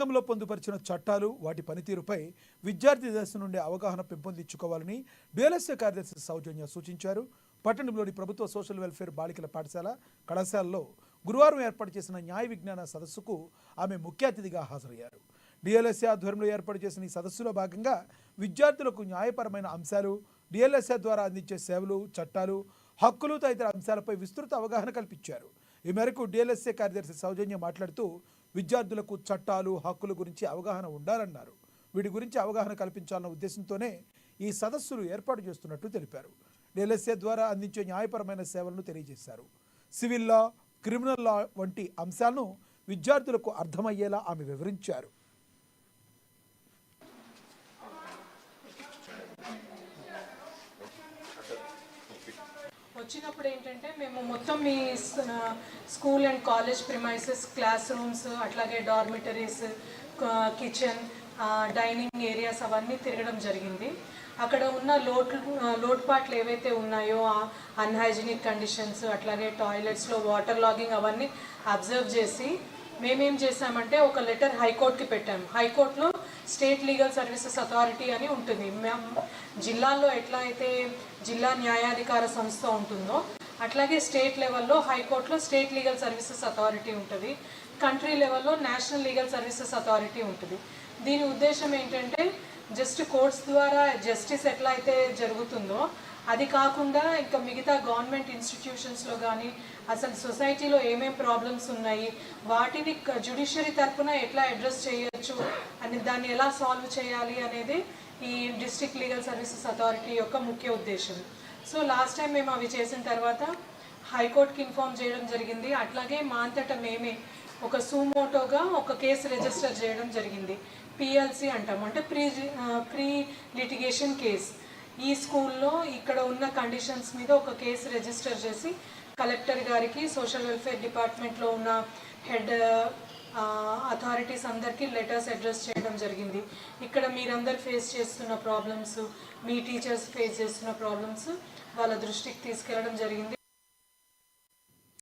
రాజ్యాంగంలో పొందుపరిచిన చట్టాలు వాటి పనితీరుపై విద్యార్థి దశ నుండి అవగాహన పెంపొందించుకోవాలని డిఎల్ఎస్ఏ కార్యదర్శి సౌజన్య సూచించారు. పట్టణంలోని ప్రభుత్వ సోషల్ వెల్ఫేర్ బాలికల పాఠశాల కళాశాలలో గురువారం ఏర్పాటు చేసిన న్యాయ విజ్ఞాన సదస్సుకు ఆమె ముఖ్య అతిథిగా హాజరయ్యారు. డిఎల్ఎస్ఏ ఆధ్వర్యంలో ఏర్పాటు చేసిన ఈ సదస్సులో భాగంగా విద్యార్థులకు న్యాయపరమైన అంశాలు డిఎల్ఎస్ఏ ద్వారా అందించే సేవలు చట్టాలు హక్కులు తదితర అంశాలపై విస్తృత అవగాహన కల్పించారు. ఈ మేరకు డిఎల్ఎస్ఏ కార్యదర్శి సౌజన్య మాట్లాడుతూ విద్యార్థులకు చట్టాలు హక్కుల గురించి అవగాహన ఉండాలన్నారు. వీటి గురించి అవగాహన కల్పించాలన్న ఉద్దేశంతోనే ఈ సదస్సులు ఏర్పాటు చేస్తున్నట్టు తెలిపారు. డిఎల్ఎస్ఏ ద్వారా అందించే న్యాయపరమైన సేవలను తెలియజేశారు. సివిల్ లా క్రిమినల్ లా వంటి అంశాలను విద్యార్థులకు అర్థమయ్యేలా ఆమె వివరించారు. వచ్చినప్పుడు ఏంటంటే మేము మొత్తం మీ school and college premises class rooms అట్లాగే డార్మిటరీస్ కిచెన్ డైనింగ్ ఏరియాస్ అవన్నీ తిరగడం జరిగింది. అక్కడ ఉన్న లోటు లోటుపాట్లు ఏవైతే ఉన్నాయో అన్హైజీనిక్ కండిషన్స్ అట్లాగే టాయిలెట్స్లో వాటర్ లాగింగ్ అవన్నీ అబ్జర్వ్ చేసి మేమేం చేసామంటే ఒక లెటర్ హైకోర్టుకి పెట్టాము హైకోర్టులో స్టేట్ లీగల్ సర్వీసెస్ అథారిటీ అని ఉంటుంది. మేము జిల్లాల్లో ఎట్లా అయితే జిల్లా న్యాయాధికార సంస్థ ఉంటుందో అట్లాగే స్టేట్ లెవెల్లో హైకోర్టులో స్టేట్ లీగల్ సర్వీసెస్ అథారిటీ ఉంటుంది. కంట్రీ లెవెల్లో నేషనల్ లీగల్ సర్వీసెస్ అథారిటీ ఉంటుంది. దీని ఉద్దేశం ఏంటంటే జస్ట్ కోర్ట్స్ ద్వారా జస్టిస్ ఎట్లా అయితే జరుగుతుందో అది కాకుండా ఇంకా మిగతా గవర్నమెంట్ ఇన్స్టిట్యూషన్స్లో కానీ అసలు సొసైటీలో ఏమేం ప్రాబ్లమ్స్ ఉన్నాయి వాటిని జుడిషియరీ తరపున ఎట్లా అడ్రస్ చేయొచ్చు అని దాన్ని ఎలా సాల్వ్ చేయాలి అనేది ఈ డిస్ట్రిక్ట్ లీగల్ సర్వీసెస్ అథారిటీ యొక్క ముఖ్య ఉద్దేశం. సో లాస్ట్ టైం మేము అవి చేసిన తర్వాత హైకోర్టుకి ఇన్ఫార్మ్ చేయడం జరిగింది. అట్లాగే మా అంతటా మేమే ఒక సూమోటోగా ఒక కేసు రిజిస్టర్ చేయడం జరిగింది. పిఎల్సి అంటాము. అంటే ప్రీ ప్రీ లిటిగేషన్ కేస్. ఈ స్కూల్లో ఇక్కడ ఉన్న కండిషన్స్ మీద ఒక కేసు రిజిస్టర్ చేసి కలెక్టర్ గారికి సోషల్ వెల్ఫేర్ డిపార్ట్మెంట్లో ఉన్న హెడ్ అథారిటీస్ అందరికీ లెటర్స్ అడ్రస్ చేయడం జరిగింది. ఇక్కడ మీరందరు ఫేస్ చేస్తున్న ప్రాబ్లమ్స్ మీ టీచర్స్ ఫేస్ చేస్తున్న ప్రాబ్లమ్స్ వాళ్ళ దృష్టికి తీసుకెళ్ళడం జరిగింది.